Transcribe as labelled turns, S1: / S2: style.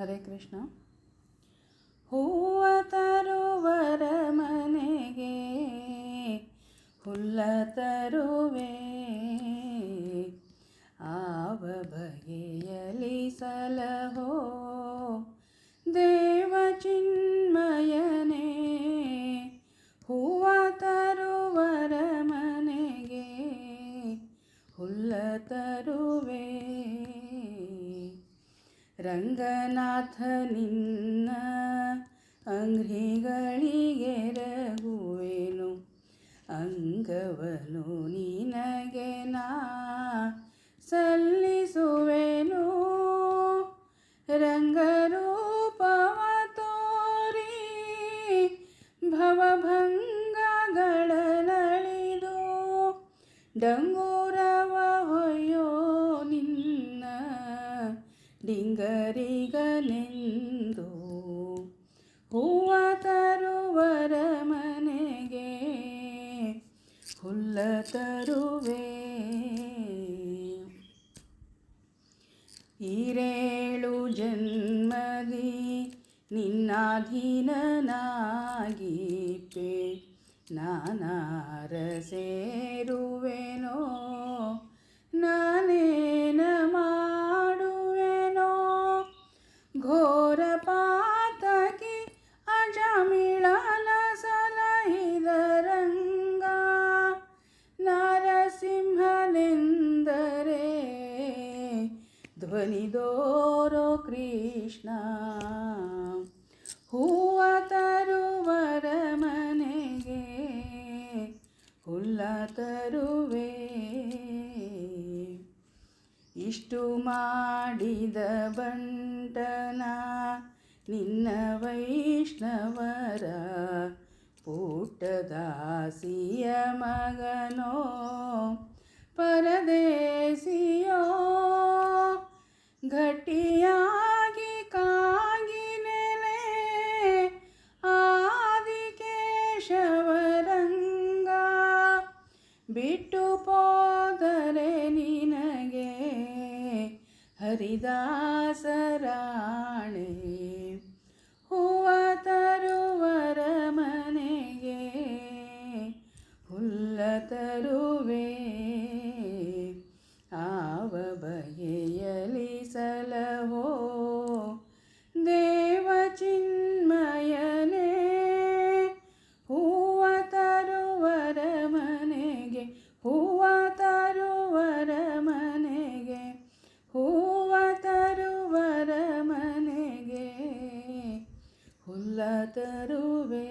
S1: ಹರೇ ಕೃಷ್ಣ. ಹೂವ ತರುವರ ಮನೆಗೆ ಹುಲ್ಲ ತರುವೆ. ಆವ ಬಗೆಯಲಿ ಸಲಹೋ. ದೇವ ಚಿನ್ಮಯನೇ, ಹೂವ ತರುವರ ಮನೆಗೆ ಹುಲ್ಲ ತರುವೆ ರಂಗನಾಥ ನಿನ್ನ ಅಂಗ್ರಿಗಳಿಗೆರಗುವೆನು ಅಂಗವನು ನಿನಗೆ ನಾ ಸಲ್ಲಿಸುವೆನು. ರಂಗರೂಪವ ತೋರಿ ಭವಭಂಗಗಳನಳಿದು ಡಂಗೂರವ ಡಿಂಗರಿಗನೆಂದು ಹೂವ ತರುವರ ಮನೆಗೆ ಹುಲ್ಲ ತರುವೆ. ಈರೇಳು ಜನ್ಮದಿ ನಿನ್ನಾಧೀನನಾಗಿಪ್ಪೆ ನಾನಾರ ಘೋರ ಪಾತಕಿ ಅಜಮಿಳನ ಸಲಹಿದ ರಂಗ ನರಸಿಂಹನೆಂದರೆ ಧ್ವನಿದೋರೋ ಕೃಷ್ಣ ಹೂವ ತರುವರ ಮನೆಗೆ ಹುಲ್ಲ ತರುವೆ ಇಷ್ಟು ಮಾಡಿದ ಬಂಟನ ನಿನ್ನ ವೈಷ್ಣವರ ಪುಟ್ಟದಾಸಿಯ ಮಗನೋ ಪರದೇಸಿಯೋ ಗಟ್ಟಿಯಾಗಿ ಕಾಗಿ ನೆಲೆ ಆದಿಕೇಶವರಂಗ ಬಿಟ್ಟು ಪೋದರೆ ಹರಿದಾಸರಾಣೆ കരുവേ